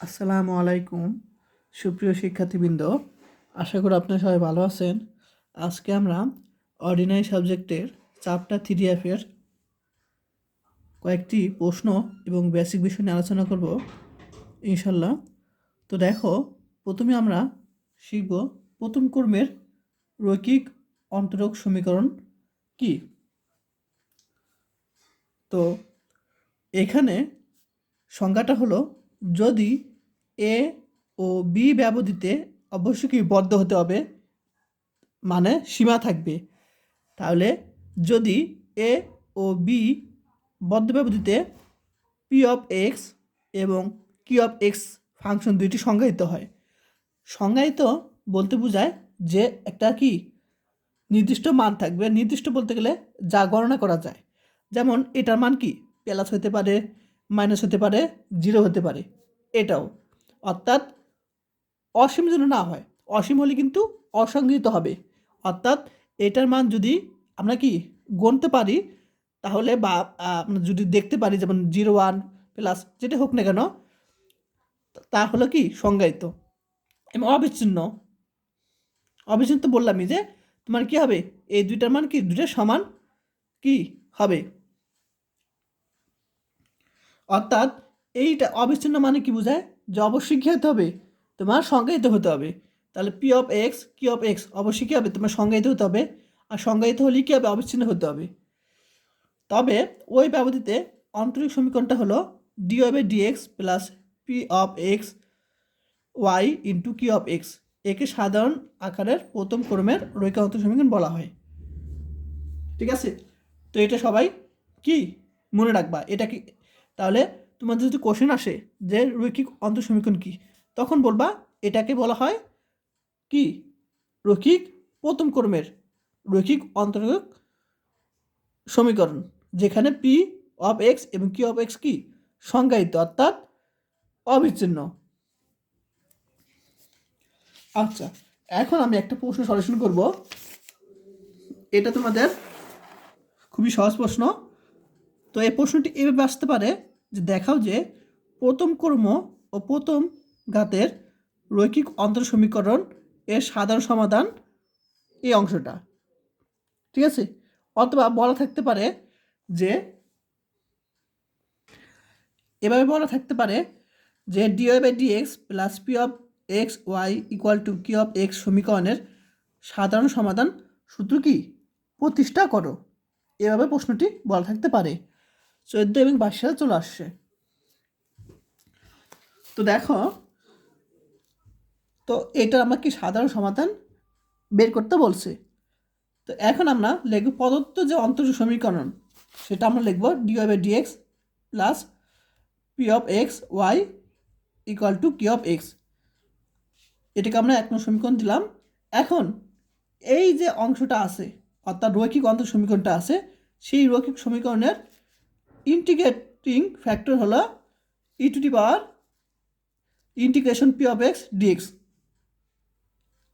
আসসালামু আলাইকুম, সুপ্রিয় শিক্ষার্থীবৃন্দ। আশা করি আপনারা সবাই ভালো আছেন। আজকে আমরা অর্ডিনারি সাবজেক্টের চাপটা থ্রি এফের কয়েকটি প্রশ্ন এবং বেসিক বিষয় নিয়ে আলোচনা করব ইনশাল্লাহ তো দেখো, প্রথমে আমরা শিখব প্রথম কর্মের রৈখিক অন্তরক সমীকরণ কি? তো এখানে সংজ্ঞাটা হলো যদি এ ও বি ব্যবধিতে অবশ্যই কি বদ্ধ হতে হবে মানে সীমা থাকবে। তাহলে যদি এ ও বি বদ্ধ ব্যবধিতে পি অফ এক্স এবং কি অফ এক্স ফাংশন দুইটি সংজ্ঞায়িত হয়। সংজ্ঞায়িত বলতে বোঝায় যে একটা কি? নির্দিষ্ট মান থাকবে। নির্দিষ্ট বলতে গেলে যা গণনা করা যায়। যেমন এটার মান কি? প্লাস হতে পারে। মাইনাস হতে পারে জিরো হতে পারে। এটাও। অর্থাৎ অসীম যেন না হয়, অসীম হলে কিন্তু অসংগৃহীত হবে। অর্থাৎ এটার মান যদি আমরা কি গণতে পারি, তাহলে বা আমরা যদি দেখতে পারি যেমন জিরো ওয়ান প্লাস যেটা হোক না কেন, তা হলো কি সংজ্ঞায়িত। এবং অবিচ্ছিন্ন। অবিচ্ছিন্ন তো বললামই যে তোমার কি হবে? এই দুইটার মান কি? দুইটা সমান কি হবে? অর্থাৎ এইটা অবিচ্ছিন্ন মানে কি বোঝায়? যে অবশ্যই কী হতে হবে? তোমার সংজ্ঞায়িত হতে হবে। তাহলে P of X Q of X অবশ্যই কী হবে? তোমার সংজ্ঞায়িত হতে হবে। আর সংজ্ঞায়িত হলে কী হবে? অবিচ্ছিন্ন হতে হবে। তবে ওই ব্যবধিতে আন্তরিক সমীকরণটা হলো D by DX plus P of X Y into Q of X একে সাধারণ আকারের প্রথম ক্রমের রৈখিক অন্তর সমীকরণ বলা হয়। ঠিক আছে? তো এটা সবাই কি? মনে রাখবা। এটা কি তাহলে তোমাদের যদি কোশ্চেন আসে যে রৈখিক অন্তর সমীকরণ কি, তখন বলবা এটাকে বলা হয় কি? রৈখিক প্রথম ক্রমের রৈখিক অন্তর্গত সমীকরণ, যেখানে পি অফ এক্স এবং কি অফ এক্স কি? সংজ্ঞায়িত, অর্থাৎ অবিচ্ছিন্ন। আচ্ছা এখন আমি একটা প্রশ্ন সলিউশন করব। এটা তোমাদের খুবই সহজ প্রশ্ন। তো এই প্রশ্নটি এভাবে আসতে পারে যে দেখাও যে প্রথম কর্ম ও প্রথম ঘাতের রৈখিক অন্তর সমীকরণ এর সাধারণ সমাধান এই অংশটা। ঠিক আছে? অথবা বলা থাকতে পারে যে এভাবে বলা থাকতে পারে যে DY by DX plus P of X Y equal to Q of X সমীকরণের সাধারণ সমাধান সূত্র কি? প্রতিষ্ঠা করো। এভাবে প্রশ্নটি বলা থাকতে পারে। চোদ্দ এবং বাইশ চলে আসছে। তো দেখো, তো এটা আমার কি সাধারণ সমাধান বের করতে বলছে? তো এখন আমরা লিখব প্রদত্ত যে অন্তর সমীকরণ, সেটা আমরা লিখব by DX plus P of X Y equal to Q of X এটাকে আমরা এক নম্বর সমীকরণ দিলাম। এখন এই যে অংশটা আছে, অর্থাৎ রৈখিক অন্তর সমীকরণটা আছে, সেই রৈখিক সমীকরণের ইন্টিগ্রেটিং ফ্যাক্টর হলো E to the power integration P of X DX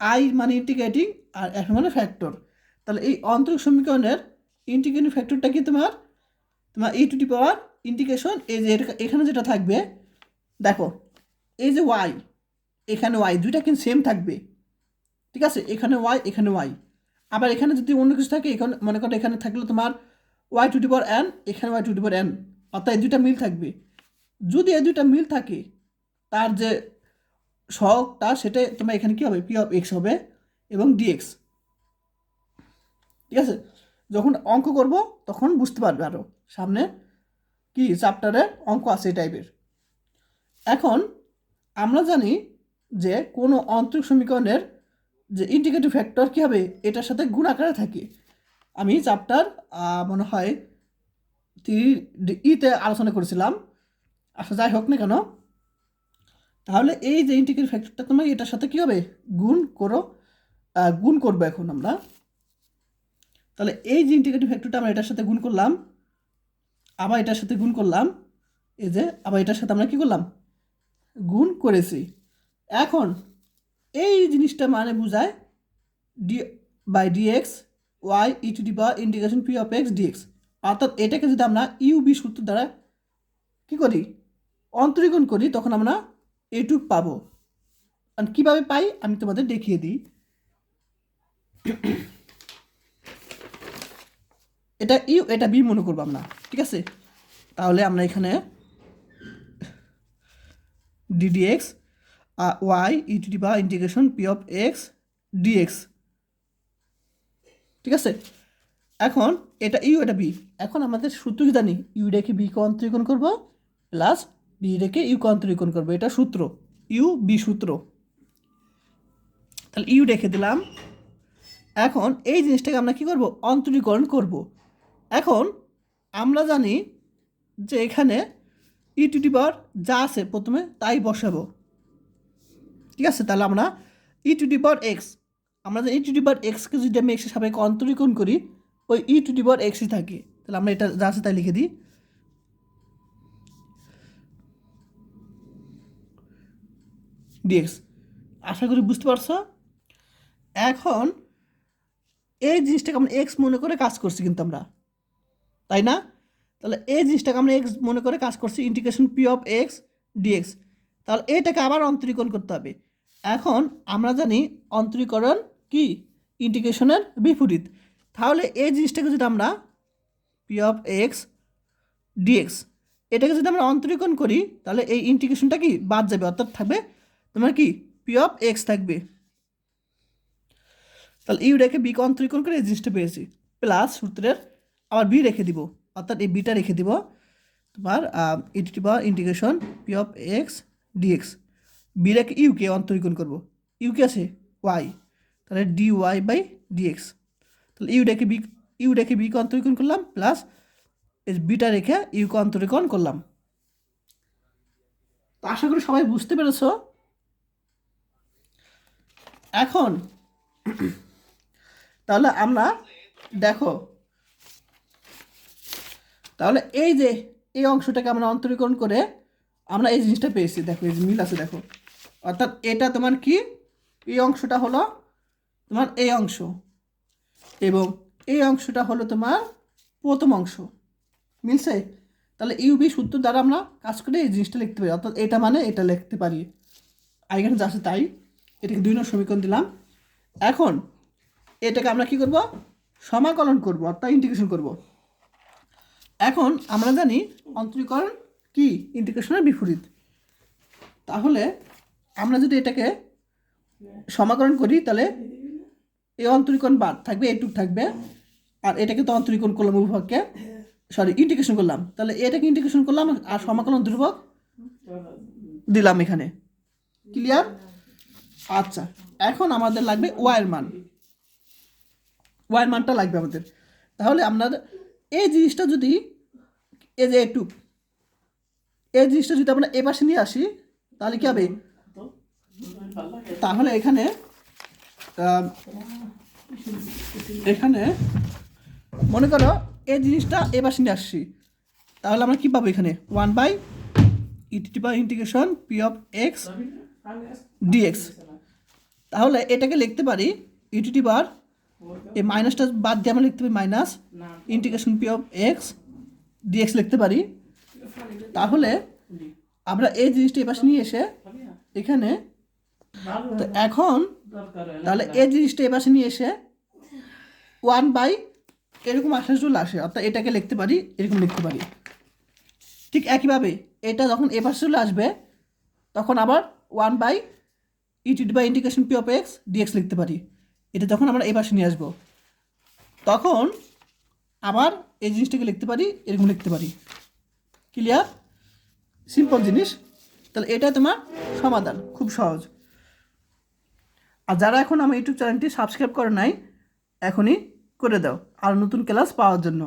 I মানে ইন্টিগ্রেটিং আর এফ মানে ফ্যাক্টর তাহলে এই অন্তরিক সমীকরণের ইন্টিগ্রেটিং ফ্যাক্টরটা কি তোমার? তোমার ই টু দি পাওয়ার ইন্টিগ্রেশন এই যে এখানে যেটা থাকবে, দেখো, এই যে ওয়াই এখানে ওয়াই দুইটা কিন্তু সেম থাকবে। ঠিক আছে? এখানে ওয়াই এখানে ওয়াই আবার এখানে যদি অন্য কিছু থাকে, এখানে মনে করো এখানে থাকলে তোমার Y to the power N এখানে Y to the power N অর্থাৎ এই দুইটা মিল থাকবে। যদি এই দুইটা মিল থাকে, তার যে সহগটা, সেটা তোমার এখানে কী হবে? পি অফ এক্স হবে এবং ডিএক্স ঠিক আছে? যখন অঙ্ক করব, তখন বুঝতে পারবে আরও সামনে কি চ্যাপ্টারে অঙ্ক আছে এই টাইপের এখন আমরা জানি যে কোনো অন্তরিক সমীকরণের যে ইন্টিগ্রেটিভ ফ্যাক্টর কী হবে, এটার সাথে গুণ আকারে থাকে। আমি চ্যাপ্টার মনে হয় ইতে আলোচনা করেছিলাম। আচ্ছা যাই হোক না কেন, তাহলে এই যে ইন্টিগ্রেটিভ ফ্যাক্টরটা তোমার এটার সাথে কী হবে? গুণ করো গুণ করব এখন আমরা। তাহলে এই যে ইন্টিগ্রেটিভ ফ্যাক্টরটা আমরা এটার সাথে গুণ করলাম, আবার এটার সাথে গুণ করলাম, এই যে আবার এটার সাথে আমরা কী করলাম? গুণ করেছি। এখন এই জিনিসটা মানে বোঝায় D by DX Y E to power integration P of X DX অর্থাৎ এটাকে যদি আমরা ইউবি সূত্র দ্বারা কী করি? অন্তরীকরণ করি, তখন আমরা এইটুক পাবো। আর কীভাবে পাই? আমি তোমাদের দেখিয়ে দিই। এটা ইউ এটা বি মনে করব আমরা, ঠিক আছে? তাহলে আমরা এখানে D DX Y E to the power integration P of X DX ঠিক আছে? এখন এটা ইউ, এটা বি। এখন আমাদের সূত্র কি জানি? ইউ রেখে বিকে অন্তরীকরণ করব, প্লাস বি রেখে ইউকে অন্তরীকরণ করব। এটা সূত্র। ইউ, বি সূত্র। তাহলে ইউ রেখে দিলাম। এখন এই জিনিসটাকে আমরা কি করব? অন্তরীকরণ করব। এখন আমরা জানি যে এখানে ই টু ডি পাওয়ার যা আছে প্রথমে তাই বসাবো। ঠিক আছে? তাহলে আমরা E to the power X আমরা যে ই টু ডি পাওয়ার এক্সকে যদি আমি এক্সের সাপেক্ষে অন্তরীকরণ করি, ওই ই টু ডি পাওয়ার এক্সই থাকে। তাহলে আমরা এটা যা আছে তাই লিখে দিই। ডিএক্স আশা করি বুঝতে পারছ? এখন এই জিনিসটাকে আমরা এক্স মনে করে কাজ করছি কিন্তু আমরা। তাই না? তাহলে এই জিনিসটাকে আমরা এক্স মনে করে কাজ করছি integration P of X DX তাহলে এটাকে আবার অন্তরীকরণ করতে হবে। এখন আমরা জানি অন্তরীকরণ কি? ইন্টিগ্রেশনের বিপরীত। তাহলে এই জিনিসটাকে যদি আমরা পি অফ এক্স ডিএক্স এটাকে যদি আমরা অন্তরীকরণ করি, তাহলে এই ইন্টিগ্রেশনটা কি বাদ যাবে? অর্থাৎ থাকবে তোমার কি? পি অফ এক্স থাকবে। তাহলে ইউ রেখে বিকে অন্তরীকরণ করে এই জিনিসটা পেয়েছি। প্লাস সূত্রের আবার বি রেখে দিব। অর্থাৎ এই বিটা রেখে দিব তোমার বা integration p of x d x v রেখে ইউকে অন্তরীকরণ করব। ইউকে আছে ওয়াই। তাহলে d y by d x তাহলে ইউ রেখে বি, ইউ রেখে বিকে অন্তরীকরণ করলাম, প্লাস বিটা রেখে ইউকে অন্তরীকরণ করলাম। তো আশা করি সবাই বুঝতে পেরেছ। এখন তাহলে আমরা দেখো, তাহলে এই যে এই অংশটাকে আমরা অন্তরীকরণ করে আমরা এই জিনিসটা পেয়েছি। দেখো, এই যে মিল আছে, দেখো। অর্থাৎ এটা তোমার কি? এই অংশটা হলো তোমার এই অংশ। এবং এই অংশটা হলো তোমার প্রথম অংশ। মিলছে? তাহলে ইউবি সূত্র দ্বারা আমরা কাজ করে এই জিনিসটা লিখতে পারি। অর্থাৎ এটা মানে এটা লিখতে পারি। এখানে যা আছে তাই। এটাকে দুই নম্বর সমীকরণ দিলাম। এখন এটাকে আমরা কি করব? সমাকলন করব, অর্থাৎ ইন্টিগ্রেশন করব। এখন আমরা জানি অন্তরীকরণ কি? ইন্টিগ্রেশনের বিপরীত। তাহলে আমরা যদি এটাকে সমাকরণ করি, তাহলে এই অন্তরীকরণ বাদ থাকবে এটুক থাকবে। আর এটাকে তো অন্তরীকরণ করলাম উভয়কে সরি ইন্টিগ্রেশন করলাম। তাহলে এটাকে ইন্টিগ্রেশন করলাম আর সমাকলন ধ্রুবক দিলাম এখানে। ক্লিয়ার আচ্ছা এখন আমাদের লাগবে ওয়াইয়ের মান। ওয়াইয়ের মানটা লাগবে আমাদের। তাহলে আপনার এই জিনিসটা যদি, এই যে একটু এই জিনিসটা যদি আমরা এ পাশে নিয়ে আসি, তাহলে কী হবে? তাহলে এখানে এখানে মনে করো এই জিনিসটা এ পাশে নিয়ে আসছি। তাহলে আমরা কি পাবো এখানে? ওয়ান বাই ইটি বা integration P of X DX তাহলে এটাকে লিখতে পারি ইটিটি বার এই মাইনাসটা বাদ দিয়ে আমরা লিখতে পারি minus integration P of X DX লিখতে পারি। তাহলে আমরা এই জিনিসটা এপাশে নিয়ে এসে এখানে তো এখন তাহলে এই জিনিসটা এপাশে নিয়ে এসে ওয়ান বাই এরকম আশা চলে আসে অর্থাৎ এটাকে লিখতে পারি এরকম লিখতে পারি। ঠিক একইভাবে এটা যখন এ এপাশে চলে আসবে তখন আবার one by ET by integration P of X DX লিখতে পারি। এটা যখন আমরা এই পাশে নিয়ে আসব তখন আবার এই জিনিসটাকে লিখতে পারি এরকম লিখতে পারি। ক্লিয়ার সিম্পল জিনিস। তাহলে এটা তোমার সমাধান খুব সহজ। আর যারা এখন আমার ইউটিউব চ্যানেলটি সাবস্ক্রাইব করে নাই, এখনই করে দাও। আর নতুন ক্লাস পাওয়ার জন্য।